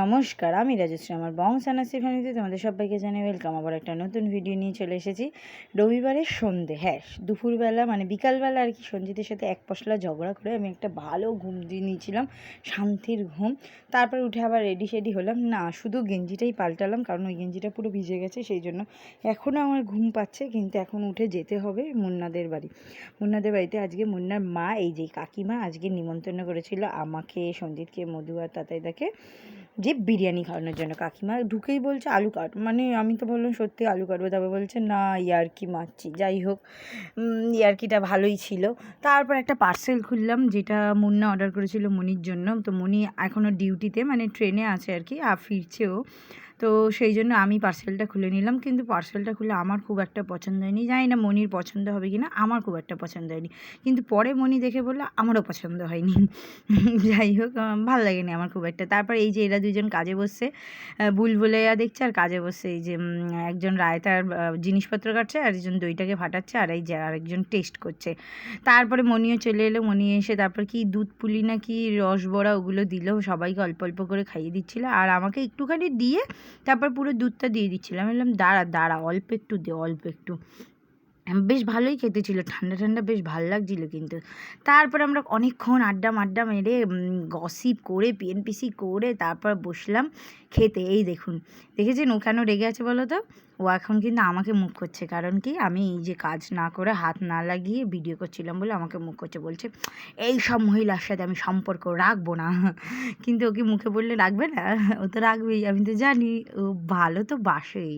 নমস্কার, আমি রাজশ্রী, আমার বং সানাসি ফ্যামিলিতে তোমাদের সবাইকে জানাই ওয়েলকাম। আবার একটা নতুন ভিডিও নিয়ে চলে এসেছি। রবিবারের সন্ধে হ্যাঁ দুপুরবেলা মানে বিকালবেলা আর কি সঞ্জিতের সাথে এক পশলা ঝগড়া করে আমি একটা ভালো ঘুম দিয়ে নিয়েছিলাম, শান্তির ঘুম। তারপর উঠে আবার রেডি শেডি হলাম। না, শুধু গেঞ্জিটাই পাল্টালাম, কারণ ওই গেঞ্জিটা পুরো ভিজে গেছে, সেই জন্য এখনও আমার ঘুম পাচ্ছে, কিন্তু এখন উঠে যেতে হবে মুন্নাদের বাড়ি। মুন্নাদের বাড়িতে আজকে মুন্নার মা, এই যে কাকিমা, আজকে নিমন্ত্রণ করেছিল আমাকে, সঞ্জিতকে, মধু আর তাতাইদাকে। যে বিরিয়ানি খাওয়ানোর জন্য। কাকিমা ঢুকেই বলছে, আলু কাট। মানে আমি তো বললাম, সত্যি আলু কাটবো। তারপর বলছে, না, ইয়ার্কি মারছি। যাই হোক ইয়ার্কিটা ভালোই ছিল। তারপর একটা পার্সেল খুললাম, যেটা মুন্না অর্ডার করেছিল মনির জন্য। তো মনি এখনও ডিউটিতে মানে ট্রেনে আছে আর কি, আর ফিরছেও। তো সেই জন্য আমি পার্সেলটা খুলে নিলাম। কিন্তু পার্সেলটা খুলে আমার খুব একটা পছন্দ হয়নি। জানি না মনির পছন্দ হবে কি না আমার খুব একটা পছন্দ হয়নি। কিন্তু পরে মনি দেখে বলল, আমারও পছন্দ হয়নি। যাই হোক ভালো লাগেনি আমার খুব একটা। তারপর এই যে এরা দুজন কাজে বসছে বুলবুলাইয়া দেখছে আর কাজে বসছে। এই যে একজন রায়তার জিনিসপত্র কাটছে আর একজন দইটাকে ফাটাচ্ছে আর এই যে আরেকজন টেস্ট করছে। তারপরে মনিও চলে এলো। মনি এসে তারপর কি দুধ পুলি না কি রসবড়া ওগুলো দিল। সবাইকে অল্প অল্প করে খাইয়ে দিচ্ছিল। আর আমাকে একটুখানি দিয়ে তারপর পুরো দুধটা দিয়ে দিচ্ছিলাম। বললাম দাঁড়া দাঁড়া অল্প একটু দে অল্প একটু। বেশ ভালোই খেতে ছিল ঠান্ডা ঠান্ডা বেশ ভালো লাগছিল কিন্তু। তারপর আমরা অনেকক্ষণ আড্ডা মাড্ডা মেরে গসিপ করে পিএনপিসি করে তারপর বসলাম খেতে। এই দেখুন, দেখেছেন ও কেন রেগে আছে বলো তো? ও এখন কিন্তু আমাকে মুখ করছে। কারণ কি? আমি এই যে কাজ না করে হাত না লাগিয়ে ভিডিও করছিলাম বলে আমাকে মুখ করছে। বলছে, এই সব মহিলার সাথে আমি সম্পর্ক রাখব না। কিন্তু ওকে মুখে বললে, রাখবে না? ও তো রাখবেই, আমি তো জানি। ও ভালো তো বাসেই।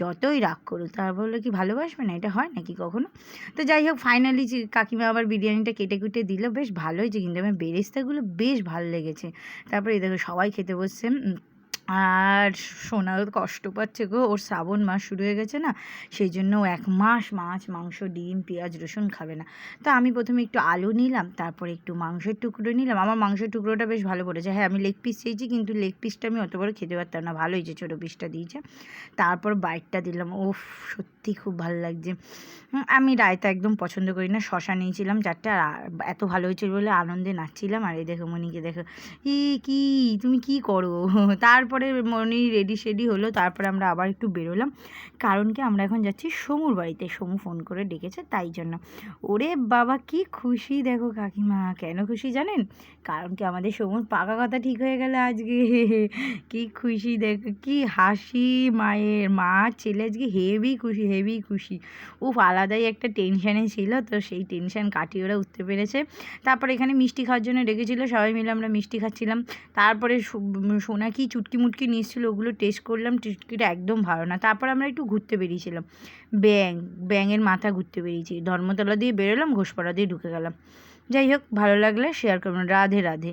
যতই রাগ করুক। তার বলল, কি ভালোবাসবে না? এটা হয় নাকি? কখনো? তো যাই হোক ফাইনালি যে কাকিমা আবার বিরিয়ানিটা কেটে কুটে দিল, বেশ ভালোই যে কিন্তু আমার বেরেস্তাগুলো বেশ ভালো লেগেছে। তারপরে এই দেখো সবাই খেতে বসছে আর সোনাও কষ্ট পাচ্ছে গো, ওর শ্রাবণ মাস শুরু হয়ে গেছে না, সেই জন্য ও এক মাস মাছ, মাংস, ডিম, পেঁয়াজ, রসুন খাবে না। তা আমি প্রথমে একটু আলু নিলাম, তারপরে একটু মাংসের টুকরো নিলাম। আমার মাংসের টুকরোটা বেশ ভালো পড়েছে। হ্যাঁ আমি লেগ পিস চেয়েছি কিন্তু লেগ পিসটা আমি অত বড় খেতে পারতাম না। ভালো হয়েছে ছোটো পিসটা দিয়েছে। তারপর বাইটটা দিলাম। ও সত্যি খুব ভালো লাগছে। আমি রায়তা একদম পছন্দ করি না। শশা নিয়েছিলাম চারটে, আর এত ভালো হয়েছিল বলে আনন্দে নাচছিলাম। আর এই দেখো, মনিকে দেখো ই কি? তুমি কি করো? তারপর তারপরে মনি রেডি শেডি হলো, তারপরে আমরা আবার একটু বেরোলাম। কারণ কি, আমরা এখন যাচ্ছি সমুর বাড়িতে। সমু ফোন করে ডেকেছে, তাই জন্য। ওরে বাবা, কি খুশি দেখো কাকিমা। কেন খুশি জানেন? কারণ কি, আমাদের সমুর পাকা কথা ঠিক হয়ে গেল আজকে। কি খুশি দেখো, কি হাসি মায়ের। মা, ছেলে আজকে হেভি খুশি হেভি খুশি। উফ, আলাদাই একটা টেনশানে ছিল, তো সেই টেনশান কাটিয়ে ওরা উঠতে পেরেছে। তারপর এখানে মিষ্টি খাওয়ার জন্য ডেকেছিলো, সবাই মিলে আমরা মিষ্টি খাচ্ছিলাম। তারপরে সোনা কি চুটকি মুটকি নিয়েছিল, ওগুলো টেস্ট করলাম, টিটকিটা একদম ভালো না। তারপর আমরা একটু ঘুরতে বেরিয়েছিলাম। ব্যাং ব্যাঙের মাথা ঘুরতে বেরিয়েছি। ধর্মতলা দিয়ে বেরোলাম, ঘোষপাড়া দিয়ে ঢুকে গেলাম। যাই হোক, ভালো লাগলে শেয়ার করবেন। রাধে রাধে।